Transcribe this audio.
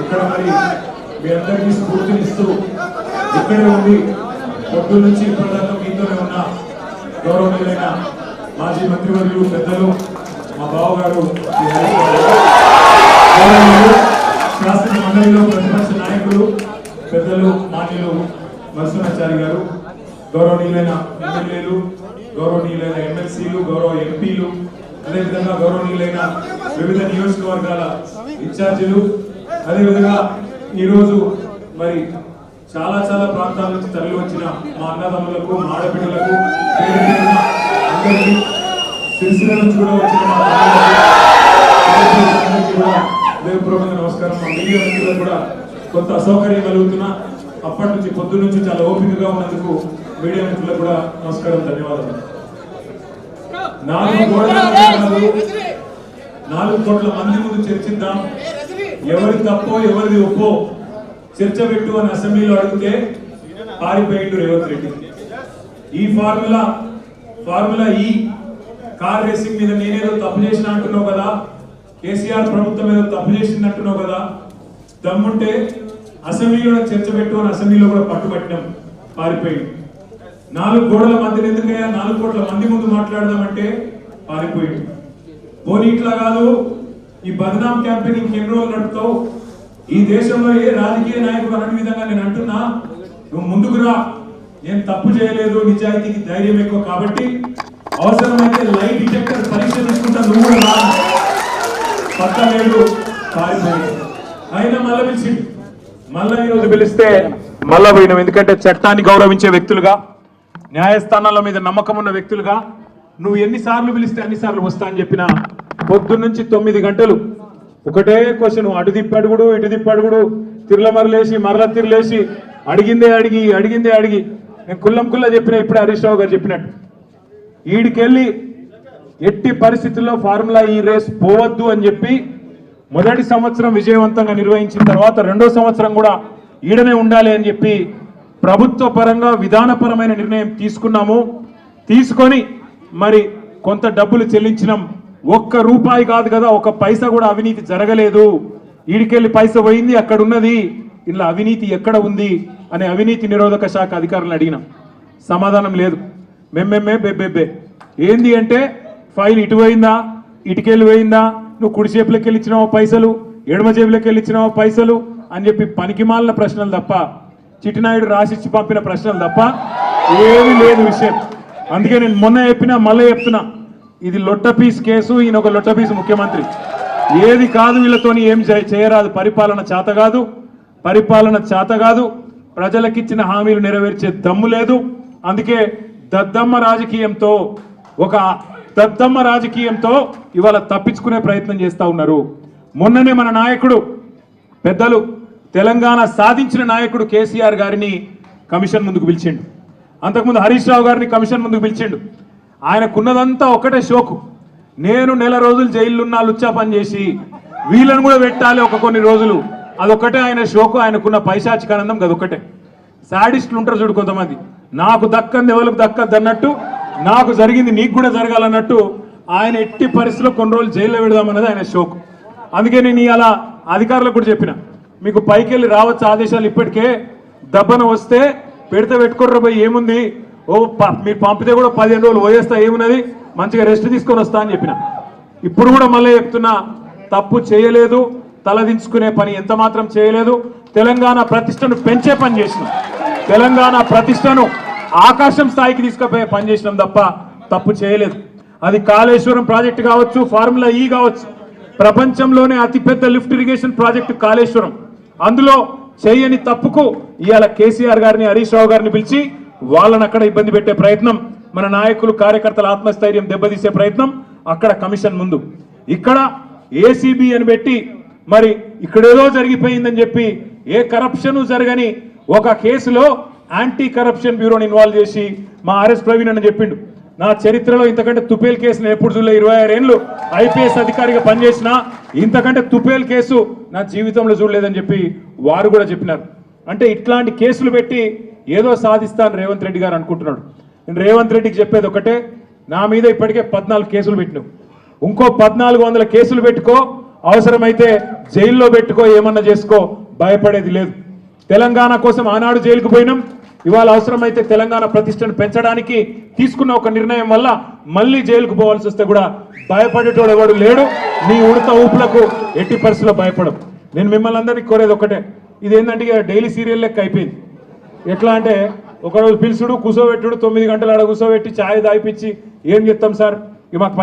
ఇక్కడ మరి మీ అందరికీ స్ఫూర్తినిస్తూ ఇక్కడే ఉంది పొద్దు నుంచి ఇప్పటిదాకా మీతోనే ఉన్న గౌరవనీయులైన మాజీ మంత్రివర్యులు పెద్దలు మా బావగారు శాసన మండలిలో ప్రతిపక్ష నాయకులు పెద్దలు మాన్యులు నరసింహాచారి గారు గౌరవనీయులైన ఎమ్మెల్యేలు గౌరవనీయులైన ఎమ్మెల్సీలు గౌరవ ఎంపీలు అదేవిధంగా గౌరవనీయులైన వివిధ నియోజకవర్గాల ఇన్ఛార్జీలు అదేవిధంగా ఈరోజు మరి చాలా చాలా ప్రాంతాల నుంచి తరలి వచ్చిన మా అన్నదమ్ములకు మా ఆడబిడ్డలకు పేరు అందరికీ సిరిసిల్ల నుంచి కూడా వచ్చిన కూడా హృదయపూర్వకంగా నమస్కారం. మా మీడియా మిత్రులకు కూడా కొంత అసౌకర్యం కలుగుతున్నా. అప్పటి నుంచి పొద్దు నుంచి చాలా ఓపికగా ఉన్నందుకు మీడియా మిత్రులకు కూడా నమస్కారం ధన్యవాదాలు. నాలుగు కోట్ల నాలుగు కోట్ల మంది ముందు చర్చిద్దాం ఎవరి తప్పో ఎవరిది ఒప్పో చర్చ పెట్టు అని అసెంబ్లీలో అడిగితే పారిపోయిండు రేవంత్ రెడ్డి. ఈ formula formula E. Car racing మీద నేనేదో తప్పు చేసిన అంటున్నావు కదా? కేసీఆర్ ప్రభుత్వం ఏదో తప్పు చేసింది అంటున్నావు కదా? దమ్ముంటే అసెంబ్లీలో చర్చ పెట్టు అని అసెంబ్లీలో కూడా పట్టుబట్టినాం పారిపోయింది నాలుగు కోట్ల మధ్య ఎందుకయ్యా? నాలుగు కోట్ల మంది ముందు మాట్లాడదామంటే పారిపోయింది పోనీ ఇట్లా కాదు ఈ బదనాం క్యాంపెయిన్ ఇంకెన్ని రోజులు నడుపుతావు? ఈ దేశంలో ఏ రాజకీయ నాయకుడు అన్న విధంగా నేను అంటున్నా నువ్వు ముందుకు రా. నేను తప్పు చేయలేదు నిజాయితీకి ధైర్యం ఎక్కువ కాబట్టి అవసరమైతే లైట్ డిటెక్టర్ పరీక్ష తీసుకుంటా నువ్వు కూడా రా. పక్క లేదు అయినా మళ్ళా పిలిచి మళ్ళా ఈరోజు పిలిస్తే మళ్ళా పోయినాం ఎందుకంటే చట్టాన్ని గౌరవించే వ్యక్తులుగా న్యాయస్థానాల మీద నమ్మకం ఉన్న వ్యక్తులుగా నువ్వు ఎన్నిసార్లు పిలిస్తే అన్నిసార్లు వస్తా అని చెప్పిన పొద్దు నుంచి తొమ్మిది గంటలు. ఒకటే క్వశ్చన్ అటు తిప్పడుగుడు ఇటు తిప్పడుగుడు తిరుల మరలేసి మరల తిరలేసి అడిగిందే అడిగి అడిగిందే అడిగి. నేను కుల్లం కుల్ల చెప్పిన ఇప్పుడే హరీష్ రావు గారు చెప్పినట్టు. ఈడికెళ్ళి ఎట్టి పరిస్థితుల్లో ఫార్ములా ఈ రేస్ పోవద్దు అని చెప్పి మొదటి సంవత్సరం విజయవంతంగా నిర్వహించిన తర్వాత రెండో సంవత్సరం కూడా ఈడనే ఉండాలి అని చెప్పి ప్రభుత్వ పరంగా విధానపరమైన నిర్ణయం తీసుకున్నాము. తీసుకొని మరి కొంత డబ్బులు చెల్లించినాం. ఒక్క రూపాయి కాదు కదా ఒక పైసా కూడా అవినీతి జరగలేదు. ఈడికెళ్ళి పైస పోయింది అక్కడ ఉన్నది ఇలా అవినీతి ఎక్కడ ఉంది అనే అవినీతి నిరోధక శాఖ అధికారులను అడిగినాం. సమాధానం లేదు. మెమ్మెమ్మే బెబ్బెబ్బే ఏంది అంటే ఫైల్ ఇటు పోయిందా ఇటుకెళ్ళి పోయిందా నువ్వు కుడి చేపులకి వెళ్ళిచ్చినావో పైసలు ఎడమ జేబులకి వెళ్ళిచ్చినావా పైసలు అని చెప్పి పనికిమాలిన ప్రశ్నలు తప్ప చిట్టినాయుడు రాసిచ్చి పంపిన ప్రశ్నలు తప్ప ఏమీ లేదు విషయం. అందుకే నేను మొన్న చెప్పినా మళ్ళీ చెప్తున్నా. ఇది లొట్ట పీస్ కేసు ఈయన ఒక లొట్ట పీస్ ముఖ్యమంత్రి. ఏది కాదు వీళ్ళతోని ఏం చేయ- చేయరాదు. పరిపాలన చేత కాదు. పరిపాలన చేత కాదు. ప్రజలకిచ్చిన హామీలు నెరవేర్చే దమ్ము లేదు. అందుకే దద్దమ్మ రాజకీయంతో ఒక దద్దమ్మ రాజకీయంతో ఇవాళ తప్పించుకునే ప్రయత్నం చేస్తా ఉన్నారు. మొన్ననే మన నాయకుడు పెద్దలు తెలంగాణ సాధించిన నాయకుడు కేసీఆర్ గారిని కమిషన్ ముందుకు పిలిచిండు. అంతకుముందు హరీష్ రావు గారిని కమిషన్ ముందుకు పిలిచిండు. ఆయనకున్నదంతా ఒకటే షోకు నేను నెల రోజులు జైలున్నా లుచ్చా పని చేసి వీళ్ళని కూడా పెట్టాలి ఒక కొన్ని రోజులు. అదొకటే ఆయన షోకు ఆయనకున్న పైశాచికానందం గదొకటే శాడిస్టులు ఉంటారు చూడు కొంతమంది. నాకు దక్కంది ఎవరికి దక్కద్దు అన్నట్టు నాకు జరిగింది నీకు కూడా జరగాలన్నట్టు ఆయన ఎట్టి పరిస్థితిలో కొన్ని రోజులు జైల్లో పెడదామన్నది ఆయన షోకు అందుకే నేను అలా అధికారులకు కూడా చెప్పిన. మీకు పైకి వెళ్ళి రావచ్చు ఆదేశాలు ఇప్పటికే? దబ్బన వస్తే పెడితే పెట్టుకోర్ర పోయి ఏముంది? ఓ ప- మీరు పంపితే కూడా పదిహేను రోజులు పోయేస్తా ఏమున్నది? మంచిగా రెస్ట్ తీసుకొని వస్తా అని చెప్పిన. ఇప్పుడు కూడా మళ్ళీ చెప్తున్నా తప్పు చేయలేదు తలదించుకునే పని ఎంత మాత్రం చేయలేదు. తెలంగాణ ప్రతిష్టను పెంచే పని చేసినాం. తెలంగాణ ప్రతిష్టను ఆకాశం స్థాయికి తీసుకుపోయే పని చేసినాం తప్ప తప్పు చేయలేదు. అది కాళేశ్వరం ప్రాజెక్ట్ కావచ్చు ఫార్ములా ఈ కావచ్చు. ప్రపంచంలోనే అతిపెద్ద లిఫ్ట్ ఇరిగేషన్ ప్రాజెక్టు కాళేశ్వరం. అందులో చేయని తప్పుకు ఇవాళ కేసీఆర్ గారిని హరీష్ రావు గారిని పిలిచి వాళ్ళని అక్కడ ఇబ్బంది పెట్టే ప్రయత్నం మన నాయకులు కార్యకర్తల ఆత్మస్థైర్యం దెబ్బతీసే ప్రయత్నం అక్కడ కమిషన్ ముందు. ఇక్కడ ఏసీబీ అని పెట్టి మరి ఇక్కడేదో జరిగిపోయిందని చెప్పి ఏ కరప్షన్ జరగని ఒక కేసులో యాంటీ కరప్షన్ బ్యూరోని ఇన్వాల్వ్ చేసి మా ఆర్ఎస్ ప్రవీణ్ అని చెప్పిండు. నా చరిత్రలో ఇంతకంటే తుపేల్ కేసును ఎప్పుడు చూడలే ఇరవై ఆరు ఏళ్ళు ఐపీఎస్ అధికారిగా పనిచేసిన ఇంతకంటే తుపేల్ కేసు నా జీవితంలో చూడలేదని చెప్పి వారు కూడా చెప్పినారు. అంటే ఇట్లాంటి కేసులు పెట్టి ఏదో సాధిస్తాను రేవంత్ రెడ్డి గారు అనుకుంటున్నాడు. నేను రేవంత్ రెడ్డికి చెప్పేది ఒకటే నా మీద ఇప్పటికే పద్నాలుగు కేసులు పెట్టినావు. ఇంకో పద్నాలుగు వందల కేసులు పెట్టుకో అవసరమైతే జైల్లో పెట్టుకో ఏమన్నా చేసుకో భయపడేది లేదు. తెలంగాణ కోసం ఆనాడు జైలుకు పోయినాం. ఇవాళ అవసరమైతే తెలంగాణ ప్రతిష్టను పెంచడానికి తీసుకున్న ఒక నిర్ణయం వల్ల మళ్ళీ జైలుకు పోవాల్సి వస్తే కూడా భయపడేటోడు ఎవడు లేడు. నీ ఉడత ఊపులకు ఎట్టి పరిస్థితుల్లో భయపడం నేను మిమ్మల్ని అందరినీ కోరేది ఒకటే. ఇదేంటంటే డైలీ సీరియల్ లెక్క అయిపోయింది. ఎట్లా అంటే ఒకరోజు పిలుచుడు కూసోబెట్టుడు తొమ్మిది గంటలు ఆడ కూసోబెట్టి ఛాయ్ తాగిపించి ఏం చెప్తాం సార్? ఇక మాకు పై